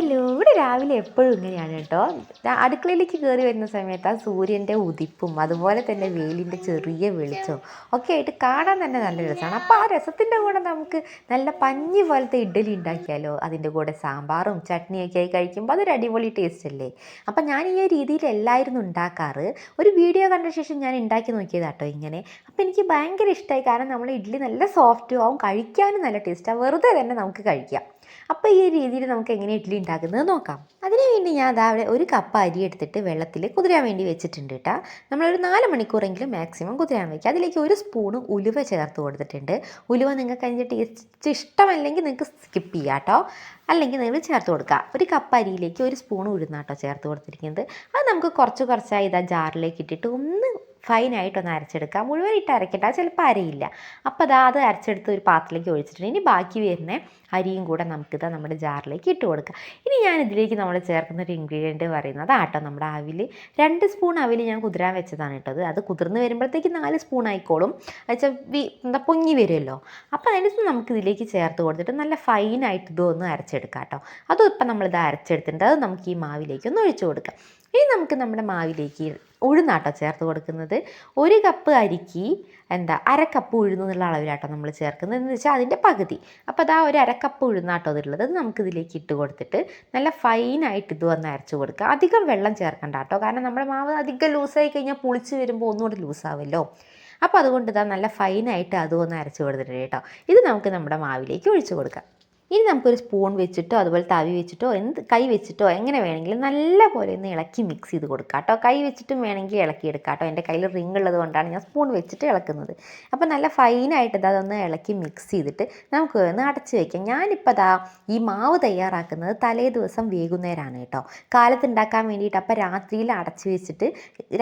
Hello ഇവിടെ രാവിലെ എപ്പോഴും ഇങ്ങനെയാണ് കേട്ടോ. അടുക്കളയിലേക്ക് കയറി വരുന്ന സമയത്ത് ആ സൂര്യന്റെ ഉദിപ്പും അതുപോലെ തന്നെ വെയിലിന്റെ ചെറിയ വെളിച്ചവും ഒക്കെ ആയിട്ട് കാണാൻ തന്നെ നല്ല രസമാണ്. അപ്പോൾ ആ രസത്തിന്റെ കൂടെ നമുക്ക് നല്ല പഞ്ഞി പോലത്തെ ഇഡ്ഡലി ഉണ്ടാക്കിയാലോ? അതിന്റെ കൂടെ സാമ്പാറും ചട്നിയൊക്കെ ആയി കഴിക്കുമ്പോൾ അതൊരു അടിപൊളി ടേസ്റ്റ് അല്ലേ? അപ്പം ഞാൻ ഈ രീതിയിലല്ലായിരുന്നു ഉണ്ടാക്കാറ്. ഒരു വീഡിയോ കണ്ട ശേഷം ഞാൻ ഉണ്ടാക്കി നോക്കിയതാട്ടോ ഇങ്ങനെ. അപ്പോൾ എനിക്ക് ഭയങ്കര ഇഷ്ടമായി കാരണം നമ്മൾ ഇഡ്ഡലി നല്ല സോഫ്റ്റും ആവും കഴിക്കാനും നല്ല ടേസ്റ്റാണ് വെറുതെ തന്നെ നമുക്ക് കഴിക്കാം. അപ്പോൾ ഈ രീതിയിൽ നമുക്ക് എങ്ങനെ ഇഡ്ഡലി ഉണ്ടാക്കുന്നത് നോക്കാം. അതിന് വേണ്ടി ഞാൻ അതാ ഒരു കപ്പ് അരി എടുത്തിട്ട് വെള്ളത്തിൽ കുതിരാൻ വേണ്ടി വെച്ചിട്ടുണ്ട് കേട്ടോ നമ്മളൊരു നാല് മണിക്കൂറെങ്കിലും മാക്സിമം കുതിരാൻ വയ്ക്കുക അതിലേക്ക് ഒരു സ്പൂണ് ഉലുവ ചേർത്ത് കൊടുത്തിട്ടുണ്ട്. ഉലുവ നിങ്ങൾക്ക് അതിന്റെ ടേസ്റ്റ് ഇഷ്ടമല്ലെങ്കിൽ നിങ്ങൾക്ക് സ്കിപ്പ് ചെയ്യാം കേട്ടോ അല്ലെങ്കിൽ നിങ്ങൾ ചേർത്ത് കൊടുക്കുക. ഒരു കപ്പ് അരിയിലേക്ക് ഒരു സ്പൂൺ ഉഴുന്നാട്ടോ ചേർത്ത് കൊടുത്തിരിക്കുന്നത്. അത് നമുക്ക് കുറച്ച് കുറച്ചായി ഇതാ ജാറിലേക്ക് ഇട്ടിട്ട് ഒന്ന് ഫൈനായിട്ടൊന്ന് അരച്ചെടുക്കുക. മുഴുവൻ ഇട്ട് അരക്കണ്ട. അത് ചിലപ്പോൾ അരയില്ല. അപ്പോൾ അതാ അത് അരച്ചെടുത്ത് ഒരു പാത്രത്തിലേക്ക് ഒഴിച്ചിട്ടുണ്ട്. ഇനി ബാക്കി വരുന്ന അരിയും കൂടെ നമുക്കിത് നമ്മുടെ ജാറിലേക്ക് ഇട്ട് കൊടുക്കുക ഇനി ഞാൻ ഇതിലേക്ക് നമ്മൾ ചേർക്കുന്ന ഒരു ഇൻഗ്രീഡിയന്റ് പറയുന്നത് ആട്ടോ നമ്മുടെ അവിൽ രണ്ട് സ്പൂൺ അവിൽ ഞാൻ കുതിരാൻ വെച്ചതാണ് ഇട്ടത്. അത് കുതിർന്ന് വരുമ്പോഴത്തേക്ക് നാല് സ്പൂൺ ആയിക്കോളും. വെച്ചാൽ എന്താ പൊങ്ങി വരുമല്ലോ. അപ്പോൾ അതിന് നമുക്ക് ഇതിലേക്ക് ചേർത്ത് കൊടുത്തിട്ട് നല്ല ഫൈനായിട്ട് ഇതൊന്ന് അരച്ചെടുക്കാം കേട്ടോ. അതും ഇപ്പം നമ്മളിത് അരച്ചെടുത്തിട്ടുണ്ട്. അത് നമുക്ക് ഈ മാവിലേക്ക് ഒന്ന് ഒഴിച്ചു കൊടുക്കാം. ഇനി നമുക്ക് നമ്മുടെ മാവിലേക്ക് ഉഴുന്നാട്ടോ ചേർത്ത് കൊടുക്കുന്നത്. ഒരു കപ്പ് അരിക്ക് എന്താ അരക്കപ്പ് കപ്പ് ഉഴുന്ന് എന്നുള്ള അളവിലാട്ടോ നമ്മൾ ചേർക്കുന്നത്. എന്ന് വെച്ചാൽ അതിന്റെ പകുതി. അപ്പോൾ അതാ ഒരു അരക്കപ്പ് കപ്പ് ഉഴുന്നാട്ടോ നമുക്കിതിലേക്ക് നമുക്ക് ഇതിലേക്ക് ഇട്ട് കൊടുത്തിട്ട് നല്ല ഫൈനായിട്ട് ഇത് വന്ന് അരച്ച് കൊടുക്കുക. അധികം വെള്ളം ചേർക്കണ്ട കേട്ടോ കാരണം നമ്മുടെ മാവ് അധികം ലൂസായി കഴിഞ്ഞാൽ പുളിച്ച് വരുമ്പോൾ ഒന്നുകൂടി ലൂസാവുമല്ലോ അപ്പോൾ അതുകൊണ്ട് ഇതാ നല്ല ഫൈനായിട്ട് അതും ഒന്ന് അരച്ച് കൊടുത്തിട്ടുണ്ട് കേട്ടോ. ഇത് നമുക്ക് നമ്മുടെ മാവിലേക്ക് ഒഴിച്ചു കൊടുക്കാം. ഇനി നമുക്കൊരു സ്പൂൺ വെച്ചിട്ടോ അതുപോലെ തവി വെച്ചിട്ടോ എന്ത് കൈ വെച്ചിട്ടോ എങ്ങനെ വേണമെങ്കിലും നല്ല പോലെ ഒന്ന് ഇളക്കി മിക്സ് ചെയ്ത് കൊടുക്കാം കേട്ടോ. കൈ വെച്ചിട്ടും വേണമെങ്കിൽ ഇളക്കി എടുക്കാം കേട്ടോ. എന്റെ കയ്യിൽ റിങ് ഉള്ളത് കൊണ്ടാണ് ഞാൻ സ്പൂൺ വെച്ചിട്ട് ഇളക്കുന്നത്. അപ്പോൾ നല്ല ഫൈനായിട്ട് ഇത് അതൊന്ന് ഇളക്കി മിക്സ് ചെയ്തിട്ട് നമുക്ക് ഒന്ന് അടച്ച് വയ്ക്കാം ഞാനിപ്പോൾ ദാ ഈ മാവ് തയ്യാറാക്കുന്നത് തലേ ദിവസം വൈകുന്നേരമാണ് കേട്ടോ. കാലത്തുണ്ടാക്കാൻ വേണ്ടിയിട്ട് അപ്പോൾ രാത്രിയിൽ അടച്ച് വെച്ചിട്ട്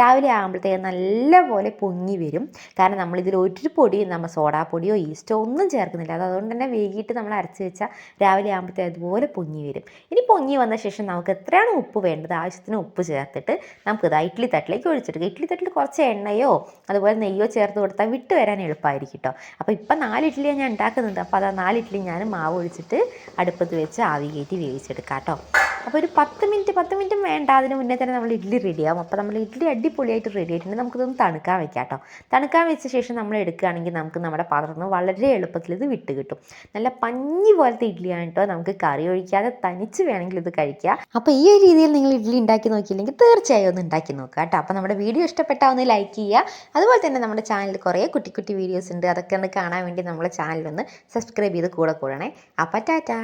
രാവിലെ ആകുമ്പോഴത്തേക്ക് നല്ല പോലെ പൊങ്ങി വരും. കാരണം നമ്മളിതിൽ ഒരു പൊടിയും നമ്മൾ സോഡാ പൊടിയോ ഈസ്റ്റോ ഒന്നും ചേർക്കുന്നില്ല. അതുകൊണ്ട് തന്നെ വൈകിട്ട് നമ്മൾ അരച്ച് വെച്ചാൽ രാവിലെ ആകുമ്പോഴത്തേ അതുപോലെ പൊങ്ങി വരും. ഇനി പൊങ്ങി വന്ന ശേഷം നമുക്ക് എത്രയാണ് ഉപ്പ് വേണ്ടത് ആവശ്യത്തിന് ഉപ്പ് ചേർത്തിട്ട് നമുക്കിത് ഇഡ്ഡലി തട്ടിലേക്ക് ഒഴിച്ചെടുക്കുക ഇഡ്ഡലി തട്ടിൽ കുറച്ച് എണ്ണയോ അതുപോലെ നെയ്യോ ചേർത്ത് കൊടുത്താൽ വിട്ട് വരാൻ എളുപ്പമായിരിക്കും കേട്ടോ. അപ്പോൾ ഇപ്പം നാല് ഇഡ്ഡലിയാണ് ഞാൻ ഉണ്ടാക്കുന്നുണ്ട്. അപ്പോൾ അത് ആ നാല് ഇഡ്ഡലി ഞാൻ മാവ് ഒഴിച്ചിട്ട് അടുപ്പത്ത് വെച്ച് ആവി കയറ്റി വേവിച്ചെടുക്കാം കേട്ടോ. അപ്പോൾ ഒരു പത്ത് മിനിറ്റ് പത്ത് മിനിറ്റും വേണ്ട. അതിന് മുന്നേ തന്നെ നമ്മൾ ഇഡ്ഡലി റെഡിയാവും അപ്പോൾ നമ്മൾ ഇഡ്ഡലി അടിപൊളിയായിട്ട് റെഡി ആയിട്ടുണ്ട്. നമുക്കിതൊന്ന് തണുക്കാൻ വെക്കാം കേട്ടോ. തണുക്കാൻ വെച്ച ശേഷം നമ്മൾ എടുക്കുകയാണെങ്കിൽ നമുക്ക് നമ്മുടെ പാത്രത്തിൽ നിന്ന് വളരെ എളുപ്പത്തിൽ ഇത് വിട്ട് കിട്ടും. നല്ല പഞ്ഞി പോലത്തെ ഇഡ്ഡലിയാണ് കേട്ടോ. നമുക്ക് കറി ഒഴിക്കാതെ തനിച്ച് വേണമെങ്കിൽ ഇത് കഴിക്കുക അപ്പോൾ ഈ ഒരു രീതിയിൽ നിങ്ങൾ ഇഡ്ഡലി ഉണ്ടാക്കി നോക്കിയില്ലെങ്കിൽ തീർച്ചയായും ഒന്ന് ഉണ്ടാക്കി നോക്കുക കേട്ടോ. അപ്പോൾ നമ്മുടെ വീഡിയോ ഇഷ്ടപ്പെട്ടാൽ ഒന്ന് ലൈക്ക് ചെയ്യുക. അതുപോലെ തന്നെ നമ്മുടെ ചാനലിൽ കുറേ കുട്ടി കുട്ടി വീഡിയോസ് ഉണ്ട്. അതൊക്കെ ഒന്ന് കാണാൻ വേണ്ടി നമ്മുടെ ചാനലൊന്ന് സബ്സ്ക്രൈബ് ചെയ്ത് കൂടെ കൂടണേ. അപ്പോൾ ടാറ്റാ.